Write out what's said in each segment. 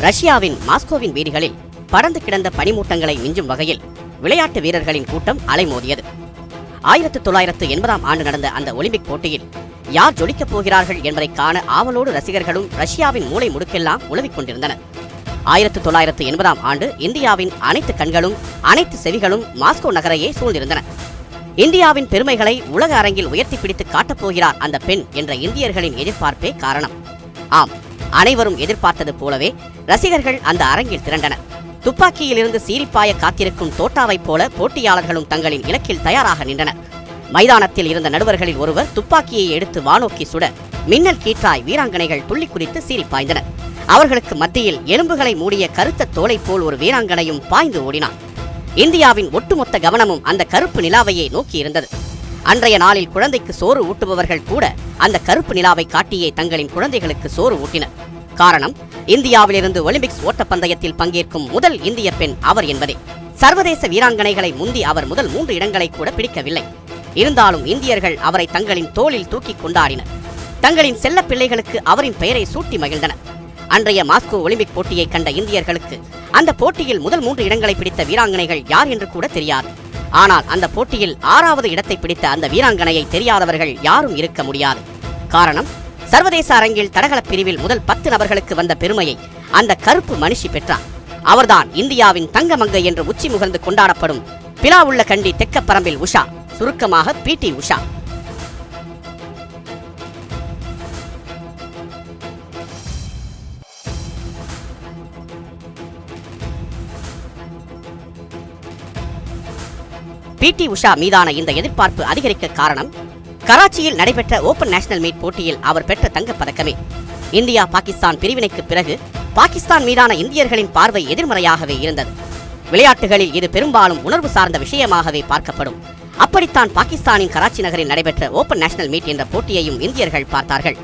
ரஷ்யாவின் மாஸ்கோவின் வீதிகளில் பறந்து கிடந்த பனிமூட்டங்களை மிஞ்சும் வகையில் விளையாட்டு வீரர்களின் கூட்டம் அலைமோதியது. ஆயிரத்து தொள்ளாயிரத்து எண்பதாம் ஆண்டு நடந்த அந்த ஒலிம்பிக் போட்டியில் யார் ஜொலிக்கப் போகிறார்கள் என்பதை காண ஆவலோடு ரசிகர்களும் ரஷ்யாவின் மூளை முடுக்கெல்லாம் உழவிக் கொண்டிருந்தனர். ஆயிரத்து தொள்ளாயிரத்து எண்பதாம் ஆண்டு இந்தியாவின் அனைத்து கண்களும் அனைத்து செவிகளும் மாஸ்கோ நகரையே சூழ்ந்திருந்தன. இந்தியாவின் பெருமைகளை உலக அரங்கில் உயர்த்தி பிடித்து காட்டப் போகிறார் அந்த பெண் என்ற இந்தியர்களின் எதிர்பார்ப்பே காரணம். ஆம் அனைவரும் எதிர்பார்த்தது போலவே ரசிகர்கள் அந்த அரங்கில் திரண்டனர். துப்பாக்கியிலிருந்து சீரிப்பாய காத்திருக்கும் தோட்டாவைப் போல போட்டியாளர்களும் தங்களின் இலக்கில் தயாராக நின்றனர். மைதானத்தில் இருந்த நடுவர்களில் ஒருவர் துப்பாக்கியை எடுத்து வானோக்கி சுட மின்னல் கீற்றாய் வீராங்கனைகள் துள்ளி குறித்து சீரிப்பாய்ந்தனர் அவர்களுக்கு மத்தியில் எலும்புகளை மூடிய கருத்த தோலை போல் ஒரு வீராங்கனையும் பாய்ந்து ஓடினான். இந்தியாவின் ஒட்டுமொத்த கவனமும் அந்த கருப்பு நிலாவையே நோக்கி இருந்தது அன்றைய நாளில் குழந்தைக்கு சோறு ஊட்டுபவர்கள் கூட அந்த கருப்பு நிலாவை காட்டியே தங்களின் குழந்தைகளுக்கு சோறு ஊட்டினர். காரணம் இந்தியாவிலிருந்து ஒலிம்பிக்ஸ் ஓட்டப்பந்தயத்தில் பங்கேற்கும் முதல் இந்திய பெண் அவர் என்பதே. சர்வதேச வீராங்கனைகளை முந்தி அவர் முதல் மூன்று இடங்களை கூட பிடிக்கவில்லை. இருந்தாலும் இந்தியர்கள் அவரை தங்களின் தோளில் தூக்கி கொண்டாடினர். தங்களின் செல்ல பிள்ளைகளுக்கு அவரின் பெயரை சூட்டி மகிழ்ந்தனர். அன்றைய மாஸ்கோ ஒலிம்பிக் போட்டியை கண்ட இந்தியர்களுக்கு அந்த போட்டியில் முதல் மூன்று இடங்களை பிடித்த வீராங்கனைகள் யார் என்று கூட தெரியாது. ஆனால் அந்த போட்டியில் ஆறாவது இடத்தை பிடித்த அந்த வீராங்கனையை தெரியாதவர்கள் யாரும் இருக்க முடியாது. காரணம் சர்வதேச அரங்கில் தடகள பிரிவில் முதல் பத்து நபர்களுக்கு வந்த பெருமையை அந்த கருப்பு மனுஷி பெற்றார் அவர்தான் இந்தியாவின் தங்கமங்கை என்று உச்சி முகர்ந்து கொண்டாடப்படும் பிலா உள்ள கண்டி தெக்கப்பரம்பில் உஷா சுருக்கமாக P T Usha. P T Usha மீதான இந்த எதிர்பார்ப்பு அதிகரிக்க காரணம் கராச்சியில் நடைபெற்ற ஓபன் நேஷனல் மீட் போட்டியில் அவர் பெற்ற தங்கப் பதக்கமே இந்தியா பாகிஸ்தான் பிரிவினைக்கு பிறகு பாகிஸ்தான் மீதான இந்தியர்களின் பார்வை எதிர்மறையாகவே இருந்தது. விளையாட்டுகளில் இது பெரும்பாலும் உணர்வு சார்ந்த விஷயமாகவே பார்க்கப்படும். அப்படித்தான் பாகிஸ்தானின் கராச்சி நகரில் நடைபெற்ற ஓபன் நேஷனல் மீட் என்ற போட்டியையும் இந்தியர்கள் பார்த்தார்கள்.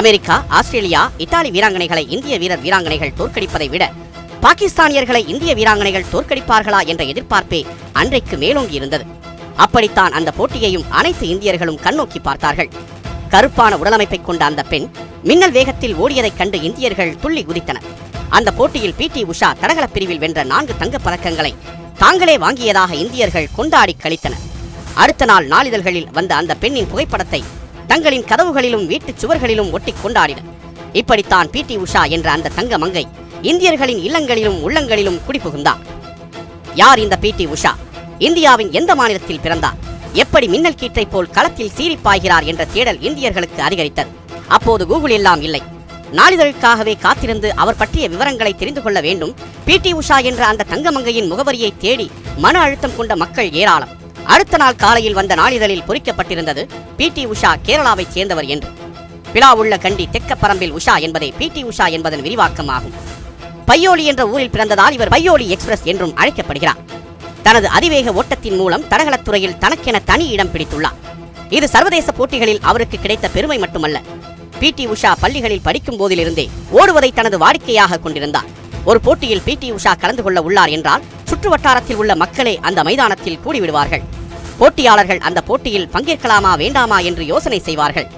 அமெரிக்கா ஆஸ்திரேலியா இத்தாலி வீராங்கனைகளை இந்திய வீரர் வீராங்கனைகள் தோற்கடிப்பதை விட பாகிஸ்தானியர்களை இந்திய வீராங்கனைகள் தோற்கடிப்பார்களா என்ற எதிர்பார்ப்பே அன்றைக்கு மேலோங்கி இருந்தது அப்படித்தான் அந்த போட்டியையும் அனைத்து இந்தியர்களும் கண்ணோக்கி பார்த்தார்கள். கருப்பான உடலமைப்பை கொண்ட அந்த பெண் மின்னல் வேகத்தில் ஓடியதைக் கண்டு இந்தியர்கள் துள்ளி குதித்தனர் அந்த போட்டியில் பி டி உஷா தடகள பிரிவில் வென்ற நான்கு தங்கப் பதக்கங்களை தாங்களே வாங்கியதாக இந்தியர்கள் கொண்டாடி கழித்தனர் அடுத்த நாள் நாளிதழ்களில் வந்த அந்த பெண்ணின் புகைப்படத்தை தங்களின் கதவுகளிலும் வீட்டுச் சுவர்களிலும் ஒட்டிக் கொண்டாடினர். இப்படித்தான் பிடி உஷா என்ற அந்த தங்க மங்கை இந்தியர்களின் இல்லங்களிலும் உள்ளங்களிலும் குடிபுகுந்தார் யார் இந்த பி டி உஷா? இந்தியாவின் எந்த மாநிலத்தில் பிறந்தார்? எப்படி மின்னல் கீற்றை போல் களத்தில் சீறிப்பாய்கிறார் என்ற தேடல் இந்தியர்களுக்கு அதிகரித்தது. அப்போது கூகுள் எல்லாம் இல்லை. நாளிதழுக்காகவே காத்திருந்து அவர் பற்றிய விவரங்களை தெரிந்து கொள்ள வேண்டும். பிடி உஷா என்ற அந்த தங்கமங்கையின் முகவரியை தேடி மன அழுத்தம் கொண்ட மக்கள் ஏராளம். அடுத்த நாள் காலையில் வந்த நாளிதழில் பொறிக்கப்பட்டிருந்தது பிடி உஷா கேரளாவைச் சேர்ந்தவர் என்று. விழா உள்ள கண்டி தெக்கப்பரம்பில் உஷா என்பதே பிடி உஷா என்பதன் விரிவாக்கமாகும். பையோலி என்ற ஊரில் பிறந்ததால் இவர் பையோலி எக்ஸ்பிரஸ் என்றும் அழைக்கப்படுகிறார். தனது அதிவேக ஓட்டத்தின் மூலம் தடகளத்துறையில் தனக்கென தனி இடம் பிடித்துள்ளார். இது சர்வதேச போட்டிகளில் அவருக்கு கிடைத்த பெருமை மட்டுமல்ல. பிடி உஷா பள்ளிகளில் படிக்கும் போதிலிருந்தே ஓடுவதை தனது வாடிக்கையாக கொண்டிருந்தார். ஒரு போட்டியில் பிடி உஷா கலந்து கொள்ள உள்ளார் என்றால் சுற்று வட்டாரத்தில் உள்ள மக்களே அந்த மைதானத்தில் கூடிவிடுவார்கள். போட்டியாளர்கள் அந்த போட்டியில் பங்கேற்கலாமா வேண்டாமா என்று யோசனை செய்வார்கள்.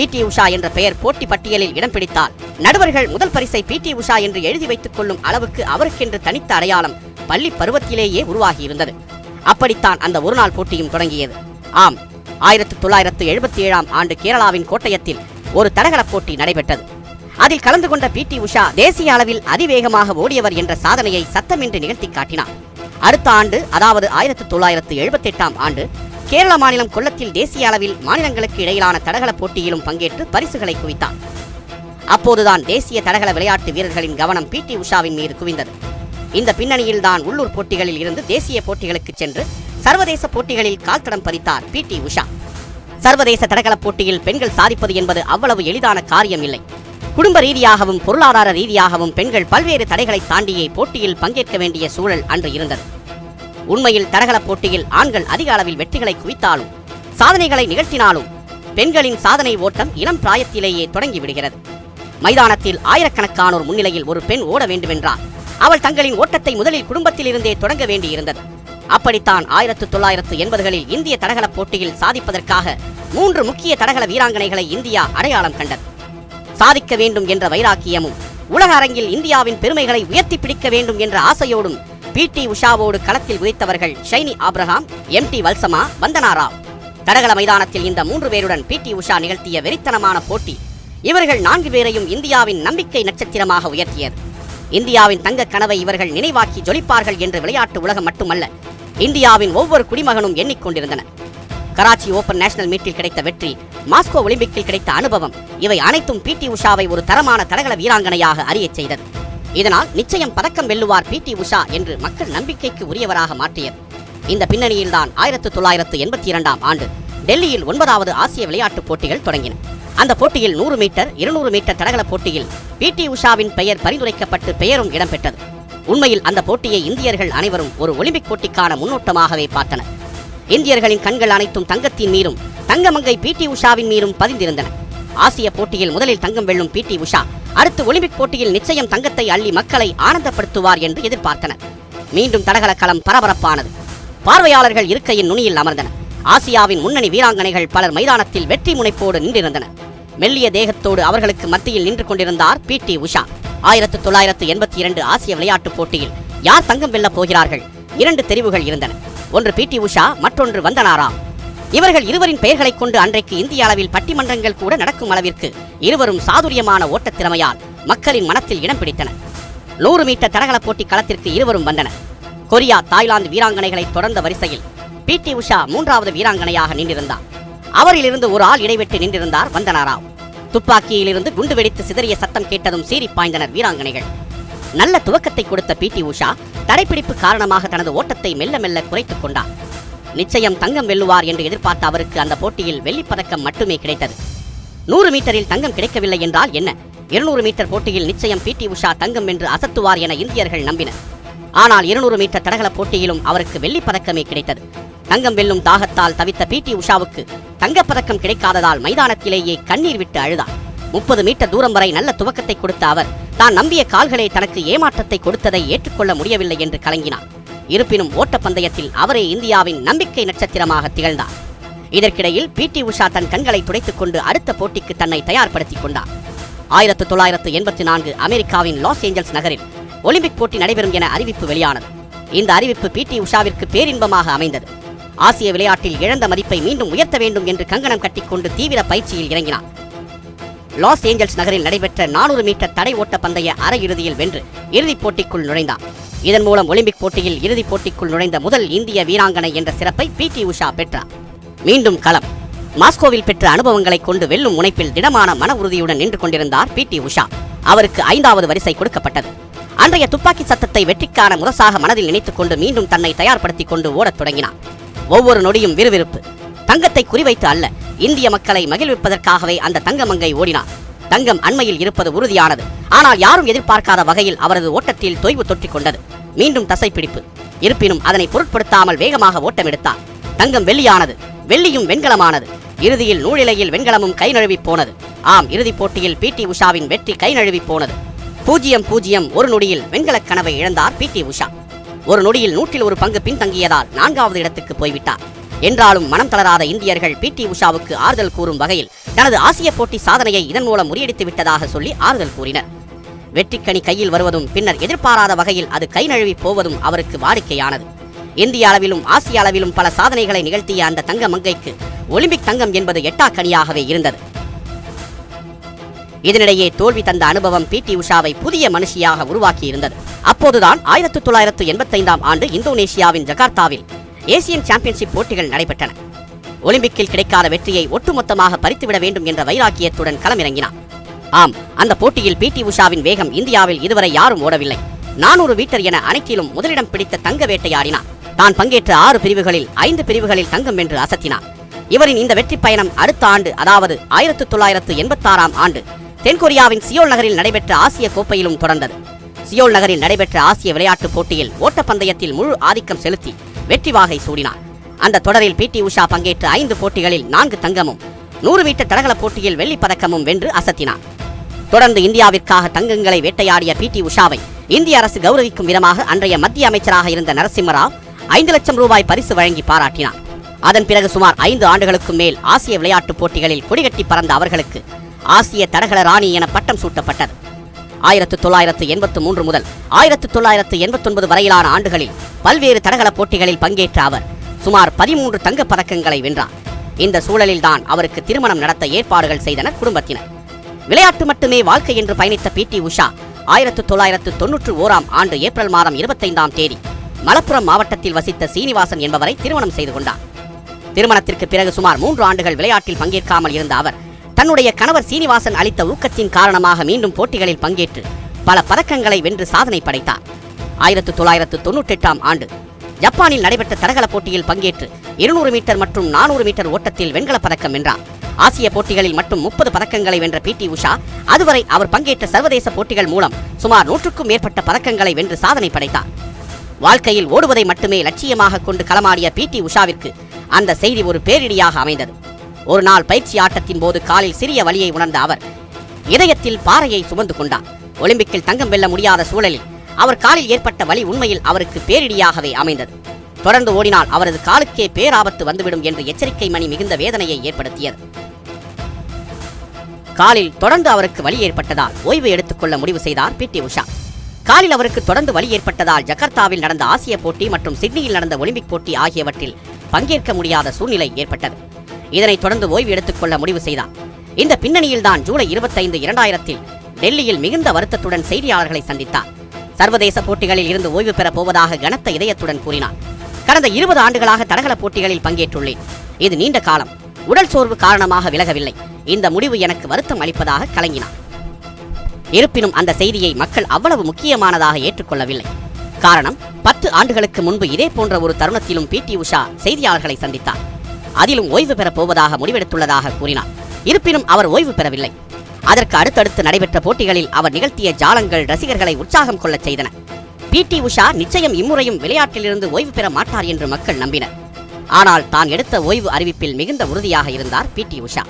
பிடி உஷா என்ற பெயர் போட்டி பட்டியலில் இடம் பிடித்தார். நடுவர்கள் முதல் பரிசை பிடி உஷா என்று எழுதி வைத்துக் கொள்ளும் அளவுக்கு அவருக்கென்று தனித்த அடையாளம் பள்ளி பருவத்திலேயே உருவாகியிருந்தது. அப்படித்தான் அந்த ஒருநாள் போட்டியும் தொடங்கியது. ஆம் ஆயிரத்தி தொள்ளாயிரத்து எழுபத்தி ஏழாம் ஆண்டு கேரளாவின் கோட்டயத்தில் ஒரு தடகள போட்டி நடைபெற்றது. அதில் கலந்து கொண்ட பிடி உஷா தேசிய அளவில் அதிவேகமாக ஓடியவர் என்ற சாதனையை சத்தமின்றி நிகழ்த்தி காட்டினார். அடுத்த ஆண்டு அதாவது ஆயிரத்தி தொள்ளாயிரத்து எழுபத்தி எட்டாம் ஆண்டு கேரள மாநிலம் கொல்லத்தில் தேசிய அளவில் மாநிலங்களுக்கு இடையிலான தடகள போட்டியிலும் பங்கேற்று பரிசுகளை குவித்தார். அப்போதுதான் தேசிய தடகள விளையாட்டு வீரர்களின் கவனம் பி. டி. உஷாவின் மீது குவிந்தது. இந்த பின்னணியில் தான் உள்ளூர் போட்டிகளில் இருந்து தேசிய போட்டிகளுக்கு சென்று சர்வதேச போட்டிகளில் கால்தடம் பதித்தார் பிடி உஷா. சர்வதேச தடகள போட்டியில் பெண்கள் சாதிப்பது என்பது அவ்வளவு எளிதான காரியம் இல்லை குடும்ப ரீதியாகவும் பொருளாதார ரீதியாகவும் பெண்கள் பல்வேறு தடைகளை தாண்டியே போட்டியில் பங்கேற்க வேண்டிய சூழல் அன்று இருந்தது. உண்மையில் தடகள போட்டியில் ஆண்கள் அதிக அளவில் வெற்றிகளை குவித்தாலும் சாதனைகளை நிகழ்த்தினாலும் பெண்களின் சாதனை ஓட்டம் இளம் பிராயத்திலேயே தொடங்கி விடுகிறது மைதானத்தில் ஆயிரக்கணக்கானோர் முன்னிலையில் ஒரு பெண் ஓட வேண்டுமென்றால் அவள் தங்களின் ஓட்டத்தை முதலில் குடும்பத்திலிருந்தே தொடங்க வேண்டியிருந்தது. அப்படித்தான் ஆயிரத்து தொள்ளாயிரத்து எண்பதுகளில் இந்திய தடகள போட்டியில் சாதிப்பதற்காக மூன்று முக்கிய தடகள வீராங்கனைகளை இந்தியா அடையாளம் கண்டது. சாதிக்க வேண்டும் என்ற வைராக்கியமும் உலக அரங்கில் இந்தியாவின் பெருமைகளை உயர்த்தி பிடிக்க வேண்டும் என்ற ஆசையோடும் பி. டி. உஷாவோடு களத்தில் உதைத்தவர்கள் ஷைனி ஆப்ரஹாம் எம். டி. வல்சமா வந்தனா ராவ். தடகள மைதானத்தில் இந்த மூன்று பேருடன் பி. டி. உஷா நிகழ்த்திய வெறித்தனமான போட்டி இவர்கள் நான்கு பேரையும் இந்தியாவின் நம்பிக்கை நட்சத்திரமாக உயர்த்தியது. இந்தியாவின் தங்க கனவை இவர்கள் நினைவாக்கி ஜொலிப்பார்கள் என்று விளையாட்டு உலகம் மட்டுமல்ல இந்தியாவின் ஒவ்வொரு குடிமகனும் எண்ணிக்கொண்டிருந்தனர் கராச்சி ஓபன் நேஷனல் மீட்டில் கிடைத்த வெற்றி மாஸ்கோ ஒலிம்பிக்கில் கிடைத்த அனுபவம் இவை அனைத்தும் பி. டி. உஷாவை ஒரு தரமான தடகள வீராங்கனையாக அறியச் செய்தது. இதனால் நிச்சயம் பதக்கம் வெல்லுவார் பி டி உஷா என்று மக்கள் நம்பிக்கைக்கு உரியவராக மாற்றியது. இந்த பின்னணியில்தான் ஆயிரத்து தொள்ளாயிரத்து எண்பத்தி இரண்டாம் ஆண்டு டெல்லியில் ஒன்பதாவது ஆசிய விளையாட்டுப் போட்டிகள் தொடங்கின. அந்த போட்டியில் நூறு மீட்டர் இருநூறு மீட்டர் தடகள போட்டியில் பி டி உஷாவின் பெயர் பரிந்துரைக்கப்பட்டு பெயரும் இடம்பெற்றது. உண்மையில் அந்த போட்டியை இந்தியர்கள் அனைவரும் ஒரு ஒலிம்பிக் போட்டிக்கான முன்னோட்டமாகவே பார்த்தனர். இந்தியர்களின் கண்கள் அனைத்தும் தங்கத்தின் மீதும் தங்கமங்கை பி டி உஷாவின் மீதும் பதிந்திருந்தன. ஆசிய போட்டியில் முதலில் தங்கம் வெல்லும் பி டி உஷா அடுத்து ஒலிம்பிக் போட்டியில் நிச்சயம் தங்கத்தை அள்ளி மக்களை ஆனந்தப்படுத்துவார் என்று எதிர்பார்த்தனர். மீண்டும் தடகள களம் பரபரப்பானது. பார்வையாளர்கள் இருக்கையின் நுனியில் அமர்ந்தனர் ஆசியாவின் முன்னணி வீராங்கனைகள் பலர் மைதானத்தில் வெற்றி முனைப்போடு நின்றிருந்தனர். மெல்லிய தேகத்தோடு அவர்களுக்கு மத்தியில் நின்று கொண்டிருந்தார் பி டி உஷா. ஆயிரத்து தொள்ளாயிரத்து எண்பத்தி இரண்டு ஆசிய விளையாட்டுப் போட்டியில் யார் தங்கம் வெல்லப் போகிறார்கள்? இரண்டு தெரிவுகள் இருந்தன. ஒன்று பி டி உஷா மற்றொன்று வந்தனாராம். இவர்கள் இருவரின் பெயர்களைக் கொண்டு அன்றைக்கு இந்திய அளவில் பட்டிமன்றங்கள் கூட நடக்கும் அளவிற்கு இருவரும் சாதுரியமான ஓட்டத் திறமையால் மக்களின் மனத்தில் இடம் பிடித்தனர். நூறு மீட்டர் தடகள போட்டி களத்திற்கு இருவரும் வந்தனர். கொரியா தாய்லாந்து வீராங்கனைகளை தொடர்ந்த வரிசையில் பி. டி. உஷா மூன்றாவது வீராங்கனையாக நின்றிருந்தார் அவரிலிருந்து ஒரு ஆள் இடைவிட்டு நின்றிருந்தார் வந்தனா ராவ் துப்பாக்கியிலிருந்து குண்டு வெடித்து சிதறிய சத்தம் கேட்டதும் சீறி பாய்ந்தனர் வீராங்கனைகள். நல்ல துவக்கத்தை கொடுத்த பி. டி. உஷா தடைப்பிடிப்பு காரணமாக தனது ஓட்டத்தை மெல்ல மெல்ல குறைத்துக் கொண்டார் நிச்சயம் தங்கம் வெல்லுவார் என்று எதிர்பார்த்த அவருக்கு அந்த போட்டியில் வெள்ளிப்பதக்கம் மட்டுமே கிடைத்தது. நூறு மீட்டரில் தங்கம் கிடைக்கவில்லை என்றால் என்ன? இருநூறு மீட்டர் போட்டியில் நிச்சயம் பி டி உஷா தங்கம் வென்று அசத்துவார் என இந்தியர்கள் நம்பினர். ஆனால் இருநூறு மீட்டர் தடகள போட்டியிலும் அவருக்கு வெள்ளிப் பதக்கமே கிடைத்தது. தங்கம் வெல்லும் தாகத்தால் தவித்த பி டி உஷாவுக்கு தங்கப்பதக்கம் கிடைக்காததால் மைதானத்திலேயே கண்ணீர் விட்டு அழுதார். முப்பது மீட்டர் தூரம் வரை நல்ல துவக்கத்தை கொடுத்த அவர் தான் நம்பிய கால்களே தனக்கு ஏமாற்றத்தை கொடுத்ததை ஏற்றுக்கொள்ள முடியவில்லை என்று கலங்கினார். இருப்பினும் ஓட்டப்பந்தயத்தில் அவரே இந்தியாவின் நம்பிக்கை நட்சத்திரமாக திகழ்ந்தார். இதற்கிடையில் பி டி உஷா தன் கண்களை துடைத்துக் கொண்டு அடுத்த போட்டிக்கு தன்னை தயார்படுத்திக் கொண்டார். ஆயிரத்து தொள்ளாயிரத்து எண்பத்தி நான்கு அமெரிக்காவின் லாஸ் ஏஞ்சல்ஸ் நகரில் ஒலிம்பிக் போட்டி நடைபெறும் என அறிவிப்பு வெளியானது. இந்த அறிவிப்பு பி டி உஷாவிற்கு பேரின்பமாக அமைந்தது. ஆசிய விளையாட்டில் இழந்த மதிப்பை மீண்டும் உயர்த்த வேண்டும் என்று கங்கணம் கட்டிக்கொண்டு தீவிர பயிற்சியில் இறங்கினார். லாஸ் ஏஞ்சல்ஸ் நகரில் நடைபெற்ற நானூறு மீட்டர் தடை ஓட்ட பந்தய அரையிறுதியில் வென்று இறுதிப் போட்டிக்குள் நுழைந்தார் இதன் மூலம் ஒலிம்பிக் போட்டியில் இறுதிப் போட்டிக்குள் நுழைந்த முதல் இந்திய வீராங்கனை என்ற சிறப்பை பி டி உஷா பெற்றார். மீண்டும் களம். மாஸ்கோவில் பெற்ற அனுபவங்களை கொண்டு வெல்லும் முனைப்பில் திடமான மன உறுதியுடன் நின்று கொண்டிருந்தார் பி டி உஷா. அவருக்கு ஐந்தாவது வரிசை கொடுக்கப்பட்டது. அன்றைய துப்பாக்கி சத்தத்தை வெற்றிக்கான முரசாக மனதில் நினைத்துக் கொண்டு மீண்டும் தன்னை தயார்படுத்திக் கொண்டு ஓடத் தொடங்கினார். ஒவ்வொரு நொடியும் விறுவிறுப்பு. தங்கத்தை குறிவைத்து அல்ல. இந்திய மக்களை மகிழ்விப்பதற்காகவே அந்த தங்கமங்கை ஓடினார் தங்கம் அண்மையில் இருப்பது உறுதியானது. ஆனால் யாரும் எதிர்பார்க்காத வகையில் அவரது ஓட்டத்தில் தொய்வு தொற்றிக் கொண்டது. மீண்டும் தசைப்பிடிப்பு. இருப்பினும் அதனை பொருட்படுத்தாமல் வேகமாக ஓட்டம் எடுத்தார் தங்கம் வெள்ளியானது. வெள்ளியும் வெண்கலமானது. இறுதியில் நூலிலையில் வெண்கலமும் கை நழுவி போனது. ஆம் இறுதிப் போட்டியில் பி. டி. உஷாவின் வெற்றி கை நழுவி போனது. பூஜ்ஜியம் பூஜ்ஜியம் ஒரு நொடியில் வெண்கலக் கனவை இழந்தார் பி. டி. உஷா. ஒரு நொடியில் நூற்றில் ஒரு பங்கு பின்தங்கியதால் நான்காவது இடத்துக்கு போய்விட்டார். என்றாலும் மனம் தளராத இந்தியர்கள் பி டி உஷாவுக்கு ஆறுதல் கூறும் வகையில் தனது ஆசிய போட்டி சாதனையை இதன் மூலம் முறியடித்து விட்டதாக சொல்லி ஆறுதல் கூறினர். வெற்றிக்கணி கையில் வருவதும் பின்னர் எதிர்பாராத வகையில் அது கை நழுவி போவதும் அவருக்கு வாடிக்கையானது. இந்திய அளவிலும் ஆசிய அளவிலும் பல சாதனைகளை நிகழ்த்திய அந்த தங்க மங்கைக்கு ஒலிம்பிக் தங்கம் என்பது எட்டாக்கணியாகவே இருந்தது. இதனிடையே தோல்வி தந்த அனுபவம் பி டி உஷாவை புதிய மனுஷியாக உருவாக்கி இருந்தது அப்போதுதான் ஆயிரத்து தொள்ளாயிரத்து எண்பத்தைந்தாம் ஆண்டு இந்தோனேஷியாவின் ஜகார்த்தாவில் ஏசியன் சாம்பியன்ஷிப் போட்டிகள் நடைபெற்றன. ஒலிம்பிக்கில் கிடைக்காத வெற்றியை ஒட்டுமொத்தமாக பறித்துவிட வேண்டும் என்ற வைராக்கியத்துடன் களமிறங்கினார் ஆம் அந்த போட்டியில் பி டி உஷாவின் வேகம் இந்தியாவில் இதுவரை யாரும் ஓடவில்லை. நானூறு மீட்டர் என அனைத்திலும் முதலிடம் பிடித்த தங்க வேட்டையாடினார் தான் பங்கேற்ற ஆறு பிரிவுகளில் ஐந்து பிரிவுகளில் தங்கம் என்று அசத்தினார் இவரின் இந்த வெற்றி பயணம் அடுத்த ஆண்டு அதாவது ஆயிரத்து தொள்ளாயிரத்து எண்பத்தாறாம் ஆண்டு தென்கொரியாவின் சியோல் நகரில் நடைபெற்ற ஆசிய கோப்பையிலும் தொடர்ந்தது. சியோல் நகரில் நடைபெற்ற ஆசிய விளையாட்டுப் போட்டியில் ஓட்டப்பந்தயத்தில் முழு ஆதிக்கம் செலுத்தி வெற்றி வாகை சூடினார் அந்த தொடரில் பி டி உஷா பங்கேற்ற ஐந்து போட்டிகளில் நான்கு தங்கமும் நூறு மீட்டர் தடகள போட்டியில் வெள்ளிப் பதக்கமும் வென்று அசத்தினார் தொடர்ந்து இந்தியாவிற்காக தங்கங்களை வேட்டையாடிய பி டி உஷாவை இந்திய அரசு கௌரவிக்கும் விதமாக அன்றைய மத்திய அமைச்சராக இருந்த நரசிம்மராவ் ஐந்து லட்சம் ரூபாய் பரிசு வழங்கி பாராட்டினார் அதன் பிறகு சுமார் ஐந்து ஆண்டுகளுக்கும் மேல் ஆசிய விளையாட்டுப் போட்டிகளில் கொடிகட்டி பறந்த அவர்களுக்கு ஆசிய தடகள ராணி என பட்டம் சூட்டப்பட்டது. ஆயிரத்து தொள்ளாயிரத்து எண்பத்து மூன்று முதல் ஆயிரத்து தொள்ளாயிரத்து எண்பத்தொன்பது வரையிலான ஆண்டுகளில் பல்வேறு தடகள போட்டிகளில் பங்கேற்ற அவர் சுமார் பதிமூன்று தங்கப் பதக்கங்களை வென்றார். இந்த சூழலில்தான் அவருக்கு திருமணம் நடத்த ஏற்பாடுகள் செய்தனர் குடும்பத்தினர். விளையாட்டு மட்டுமே வாழ்க்கை என்று பயணித்த பி டி உஷா ஆயிரத்து தொள்ளாயிரத்து தொன்னூற்று ஓராம் ஆண்டு ஏப்ரல் மாதம் இருபத்தைந்தாம் தேதி மலப்புரம் மாவட்டத்தில் வசித்த சீனிவாசன் என்பவரை திருமணம் செய்து கொண்டார். திருமணத்திற்கு பிறகு சுமார் மூன்று ஆண்டுகள் விளையாட்டில் பங்கேற்காமல் இருந்த அவர் தன்னுடைய கணவர் சீனிவாசன் அளித்த ஊக்கத்தின் காரணமாக மீண்டும் போட்டிகளில் பங்கேற்று பல பதக்கங்களை வென்று சாதனை படைத்தார். ஆயிரத்து தொள்ளாயிரத்து தொன்னூற்றெட்டாம் ஆண்டு ஜப்பானில் நடைபெற்ற தடகள போட்டியில் பங்கேற்று இருநூறு மீட்டர் மற்றும் நானூறு மீட்டர் ஓட்டத்தில் வெண்கலப் பதக்கம் வென்றார். ஆசிய போட்டிகளில் மட்டும் முப்பது பதக்கங்களை வென்ற பி டி உஷா அதுவரை அவர் பங்கேற்ற சர்வதேச போட்டிகள் மூலம் சுமார் நூற்றுக்கும் மேற்பட்ட பதக்கங்களை வென்று சாதனை படைத்தார். வாழ்க்கையில் ஓடுவதை மட்டுமே லட்சியமாக கொண்டு களமாடிய பி டி உஷாவிற்கு அந்த செய்தி ஒரு பேரிடியாக அமைந்தது. ஒரு நாள் பயிற்சி ஆட்டத்தின் போது காலில் சிறிய வலியை உணர்ந்த அவர் இதயத்தில் பாறையை சுமந்து கொண்டார் ஒலிம்பிக்கில் தங்கம் வெல்ல முடியாத சூழலில் அவர் காலில் ஏற்பட்ட வலி உண்மையில் அவருக்கு பேரிடியாகவே அமைந்தது. தொடர்ந்து ஓடினால் அவரது காலுக்கே பேராபத்து வந்துவிடும் என்று எச்சரிக்கை மணி மிகுந்த வேதனையை ஏற்படுத்தியது. காலில் தொடர்ந்து அவருக்கு வலி ஏற்பட்டதால் ஓய்வு எடுத்துக்கொள்ள முடிவு செய்தார் பி. டி. உஷா. காலில் அவருக்கு தொடர்ந்து வலி ஏற்பட்டதால் ஜகர்த்தாவில் நடந்த ஆசிய போட்டி மற்றும் சிட்னியில் நடந்த ஒலிம்பிக் போட்டி ஆகியவற்றில் பங்கேற்க முடியாத சூழ்நிலை ஏற்பட்டது. இதனைத் தொடர்ந்து ஓய்வு எடுத்துக்கொள்ள முடிவு செய்தார். இந்த பின்னணியில்தான் ஜூலை இருபத்தைந்து இரண்டாயிரத்தில் டெல்லியில் மிகுந்த வருத்தத்துடன் செய்தியாளர்களை சந்தித்தார். சர்வதேச போட்டிகளில் இருந்து ஓய்வு பெறப் போவதாக கனத்த இதயத்துடன் கூறினார். கடந்த இருபது ஆண்டுகளாக தடகள போட்டிகளில் பங்கேற்றுள்ளேன். இது நீண்ட காலம். உடல் சோர்வு காரணமாக விலகவில்லை. இந்த முடிவு எனக்கு வருத்தம் அளிப்பதாக கலங்கினார். இருப்பினும் அந்த செய்தியை மக்கள் அவ்வளவு முக்கியமானதாக ஏற்றுக்கொள்ளவில்லை. காரணம் பத்து ஆண்டுகளுக்கு முன்பு இதே போன்ற ஒரு தருணத்திலும் பி டி உஷா செய்தியாளர்களை சந்தித்தார். அதிலும் ஓய்வு பெறப் போவதாக முடிவெடுத்துள்ளதாக கூறினார். இருப்பினும் அவர் ஓய்வு பெறவில்லை. அதற்கு அடுத்தடுத்து நடைபெற்ற போட்டிகளில் அவர் நிகழ்த்திய ஜாலங்கள் ரசிகர்களை உற்சாகம் கொள்ளச் செய்தன. பி. டி. உஷா நிச்சயம் இம்முறையும் விளையாட்டிலிருந்து ஓய்வு பெற மாட்டார் என்று மக்கள் நம்பினர். ஆனால் தான் எடுத்த ஓய்வு அறிவிப்பில் மிகுந்த உறுதியாக இருந்தார் பி. டி. உஷா.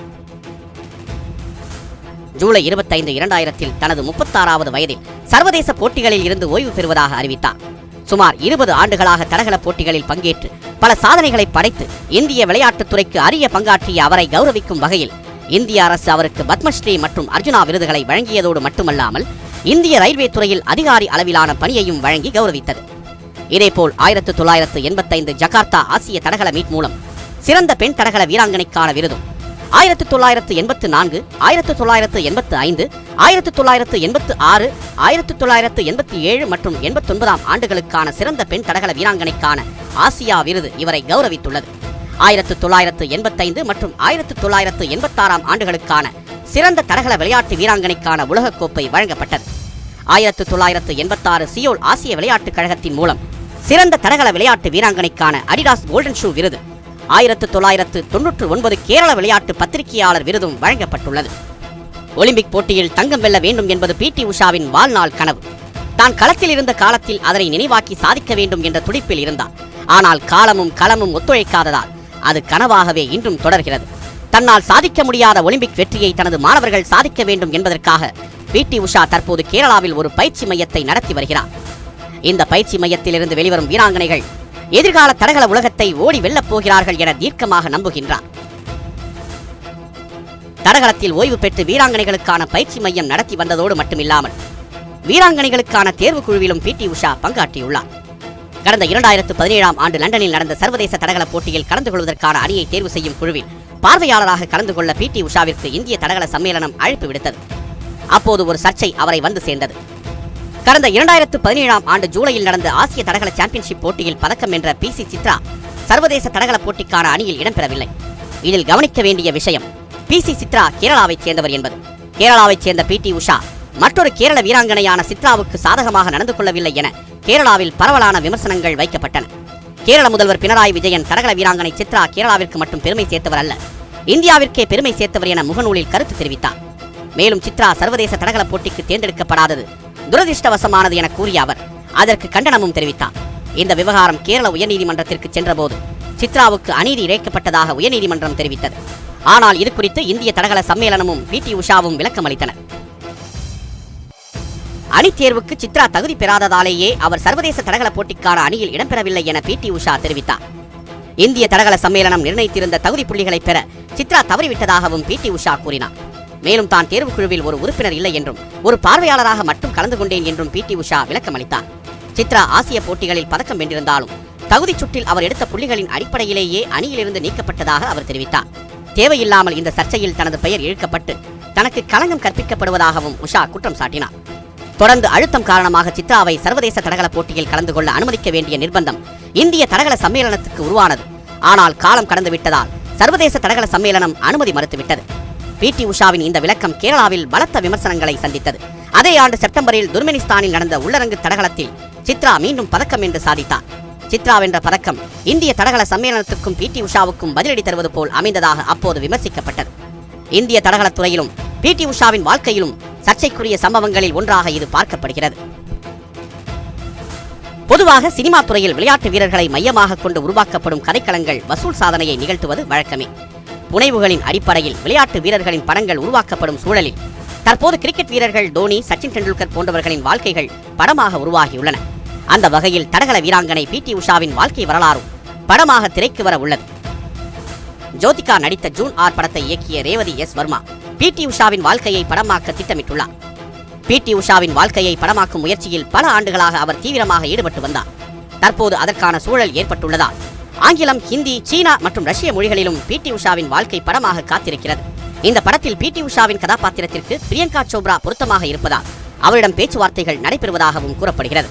ஜூலை இருபத்தைந்து இரண்டாயிரத்தில் தனது முப்பத்தாறாவது வயதில் சர்வதேச போட்டிகளில் இருந்து ஓய்வு பெறுவதாக அறிவித்தார். சுமார் இருபது ஆண்டுகளாக தடகள போட்டிகளில் பங்கேற்று பல சாதனைகளை படைத்து இந்திய விளையாட்டுத்துறைக்கு அரிய பங்காற்றிய அவரை கௌரவிக்கும் வகையில் இந்திய அரசு அவருக்கு பத்மஸ்ரீ மற்றும் அர்ஜுனா விருதுகளை வழங்கியதோடு மட்டுமல்லாமல் இந்திய ரயில்வே துறையில் அதிகாரி அளவிலான பணியையும் வழங்கி கௌரவித்தது. இதேபோல் ஆயிரத்து தொள்ளாயிரத்து எண்பத்தைந்து ஜகார்த்தா ஆசிய தடகள மீட் மூலம் சிறந்த பெண் தடகள வீராங்கனைக்கான விருதும் ஆயிரத்து தொள்ளாயிரத்து எண்பத்து நான்கு ஆயிரத்து தொள்ளாயிரத்து எண்பத்து ஐந்து ஆயிரத்து தொள்ளாயிரத்து எண்பத்து ஆறு ஆயிரத்து தொள்ளாயிரத்து எண்பத்தி ஏழு மற்றும் எண்பத்தொன்பதாம் ஆண்டுகளுக்கான சிறந்த பெண் தடகள வீராங்கனைக்கான ஆசியா விருது இவரை கௌரவித்துள்ளது. ஆயிரத்து தொள்ளாயிரத்து எண்பத்தைந்து மற்றும் ஆயிரத்து தொள்ளாயிரத்து எண்பத்தாறாம் ஆண்டுகளுக்கான சிறந்த தடகள விளையாட்டு வீராங்கனைக்கான உலகக்கோப்பை வழங்கப்பட்டது. ஆயிரத்து தொள்ளாயிரத்து எண்பத்தாறு சியோல் ஆசிய விளையாட்டுக் கழகத்தின் மூலம் சிறந்த தடகள விளையாட்டு வீராங்கனைக்கான அடிடாஸ் கோல்டன் ஷூ விருது ஆயிரத்து தொள்ளாயிரத்து தொன்னூற்று ஒன்பது கேரள விளையாட்டு பத்திரிகையாளர் விருதும் வழங்கப்பட்டுள்ளது. ஒலிம்பிக் போட்டியில் தங்கம் வெல்ல வேண்டும் என்பது பி டி உஷாவின் வாழ்நாள் கனவு. தான் களத்தில் இருந்த காலத்தில் அதனை நினைவாக்கி சாதிக்க வேண்டும் என்ற துடிப்பில் இருந்தார். ஆனால் காலமும் களமும் ஒத்துழைக்காததால் அது கனவாகவே இன்றும் தொடர்கிறது. தன்னால் சாதிக்க முடியாத ஒலிம்பிக் வெற்றியை தனது மாணவர்கள் சாதிக்க வேண்டும் என்பதற்காக பி டி உஷா தற்போது கேரளாவில் ஒரு பயிற்சி மையத்தை நடத்தி வருகிறார். இந்த பயிற்சி மையத்திலிருந்து வெளிவரும் வீராங்கனைகள் எதிர்கால தடகள உலகத்தை ஓடி வெல்லப் போகிறார்கள் என தீர்க்கமாக நம்புகின்றார் தடகளத்தில் ஓய்வு பெற்று வீராங்கனைகளுக்கான பயிற்சி மையம் நடத்தி வந்ததோடு மட்டுமில்லாமல் வீராங்கனைகளுக்கான தேர்வு குழுவிலும் பி டி உஷா பங்காற்றியுள்ளார். கடந்த இரண்டாயிரத்து பதினேழாம் ஆண்டு லண்டனில் நடந்த சர்வதேச தடகள போட்டியில் கலந்து கொள்வதற்கான அணியை தேர்வு செய்யும் குழுவில் பார்வையாளராக கலந்து கொள்ள பி டி உஷாவிற்கு இந்திய தடகள சம்மேளனம் அழைப்பு விடுத்தது. அப்போது ஒரு சர்ச்சை அவரை வந்து சேர்ந்தது. கடந்த இரண்டாயிரத்து பதினேழாம் ஆண்டு ஜூலையில் நடந்த ஆசிய தடகள சாம்பியன்ஷிப் போட்டியில் பதக்கம் வென்ற பி சி சித்ரா சர்வதேச தடகள போட்டிக்கான அணியில் இடம்பெறவில்லை. இதில் கவனிக்க வேண்டிய விஷயம் பி சி சித்ரா கேரளாவைச் சேர்ந்தவர் என்பது. கேரளாவைச் சேர்ந்த பி டி உஷா மற்றொரு கேரள வீராங்கனையான சித்ராவுக்கு சாதகமாக நடந்து கொள்ளவில்லை என கேரளாவில் பரவலான விமர்சனங்கள் வைக்கப்பட்டன. கேரள முதல்வர் பினராயி விஜயன் தடகள வீராங்கனை சித்ரா கேரளாவிற்கு மட்டும் பெருமை சேர்த்தவர் அல்ல இந்தியாவிற்கே பெருமை சேர்த்தவர் என முகநூலில் கருத்து தெரிவித்தார். மேலும் சித்ரா சர்வதேச தடகள போட்டிக்கு தேர்ந்தெடுக்கப்படாதது துரதிர்ஷ்டவசமானது என கூறிய அவர் அதற்கு கண்டனமும் தெரிவித்தார் இந்த விவகாரம் கேரள உயர்நீதிமன்றத்திற்கு சென்றபோது சித்ராவுக்கு அநீதி இழைக்கப்பட்டதாக உயர்நீதிமன்றம் தெரிவித்தது. ஆனால் இது குறித்து இந்திய தடகள சம்மேளனமும் பி. டி. உஷாவும் விளக்கம் அளித்தனர் அணித் தேர்வுக்கு சித்ரா தகுதி பெறாததாலேயே அவர் சர்வதேச தடகள போட்டிக்கான அணியில் இடம்பெறவில்லை என பி. டி. உஷா தெரிவித்தார். இந்திய தடகள சம்மேளனம் நிர்ணயித்திருந்த தகுதி புள்ளிகளை பெற சித்ரா தவறிவிட்டதாகவும் பி. டி. உஷா கூறினார். மேலும் தான் தேர்வுக்குழுவில் ஒரு உறுப்பினர் இல்லை என்றும் ஒரு பார்வையாளராக மட்டும் கலந்து கொண்டேன் என்றும் பி. டி. உஷா விளக்கமளித்தார். சித்ரா ஆசிய போட்டிகளில் பதக்கம் வென்றிருந்தாலும் தகுதிச் சுற்றில் அவர் எடுத்த புள்ளிகளின் அடிப்படையிலேயே அணியிலிருந்து நீக்கப்பட்டதாக அவர் தெரிவித்தார். தேவையில்லாமல் இந்த சர்ச்சையில் தனது பெயர் இழுக்கப்பட்டு தனக்கு களங்கம் கற்பிக்கப்படுவதாகவும் உஷா குற்றம் சாட்டினார். தொடர்ந்து அழுத்தம் காரணமாக சித்ராவை சர்வதேச தடகள போட்டியில் கலந்து கொள்ள அனுமதிக்க வேண்டிய நிர்பந்தம் இந்திய தடகள சம்மேளனத்துக்கு உருவானது. ஆனால் காலம் கடந்து விட்டதால் சர்வதேச தடகள சம்மேளனம் அனுமதி மறுத்துவிட்டது. பிடி உஷாவின் இந்த விளக்கம் கேரளாவில் பலத்த விமர்சனங்களை சந்தித்தது. அதே ஆண்டு செப்டம்பரில் துர்மெனிஸ்தானில் நடந்த உள்ளரங்கு தடகளத்தில் சித்ரா மீண்டும் பதக்கம் என்று சாதித்தார் சித்ரா வென்ற பதக்கம் இந்திய தடகள சம்மேளனத்துக்கும் பிடி உஷாவுக்கும் பதிலடி தருவது போல் அமைந்ததாக அப்போது விமர்சிக்கப்பட்டது. இந்திய தடகளத்துறையிலும் பி டி உஷாவின் வாழ்க்கையிலும் சர்ச்சைக்குரிய சம்பவங்களில் ஒன்றாக இது பார்க்கப்படுகிறது. பொதுவாக சினிமா துறையில் விளையாட்டு வீரர்களை மையமாக கொண்டு உருவாக்கப்படும் கதைக்களங்கள் வசூல் சாதனையை நிகழ்த்துவது வழக்கமே. புனைவுகளின் அடிப்படையில் விளையாட்டு வீரர்களின் படங்கள் உருவாக்கப்படும் சூழலில். தற்போது கிரிக்கெட் வீரர்கள் தோனி சச்சின் டெண்டுல்கர் போன்றவர்களின் வாழ்க்கைகள் படமாக உருவாகியுள்ளன. அந்த வகையில் தடகள வீராங்கனை பி டி உஷாவின் வாழ்க்கை வரலாறும் படமாக திரைக்கு வர உள்ளது. ஜோதிகா நடித்த ஜூன் ஆர் படத்தை இயக்கிய Revathy S Varma P T உஷாவின் வாழ்க்கையை படமாக்க திட்டமிட்டுள்ளார். பி டி உஷாவின் வாழ்க்கையை படமாக்கும் முயற்சியில் பல ஆண்டுகளாக அவர் தீவிரமாக ஈடுபட்டு வந்தார். தற்போது அதற்கான சூழல் ஏற்பட்டுள்ளதால் ஆங்கிலம் ஹிந்தி சீனா மற்றும் ரஷ்ய மொழிகளிலும் பி. டி. உஷாவின் வாழ்க்கை படமாக காத்திருக்கிறது. இந்த படத்தில் பி. டி. உஷாவின் கதாபாத்திரத்திற்கு பிரியங்கா சோப்ரா பொருத்தமாக இருப்பதால் அவரிடம் பேச்சுவார்த்தைகள் நடைபெறுவதாகவும் கூறப்படுகிறது.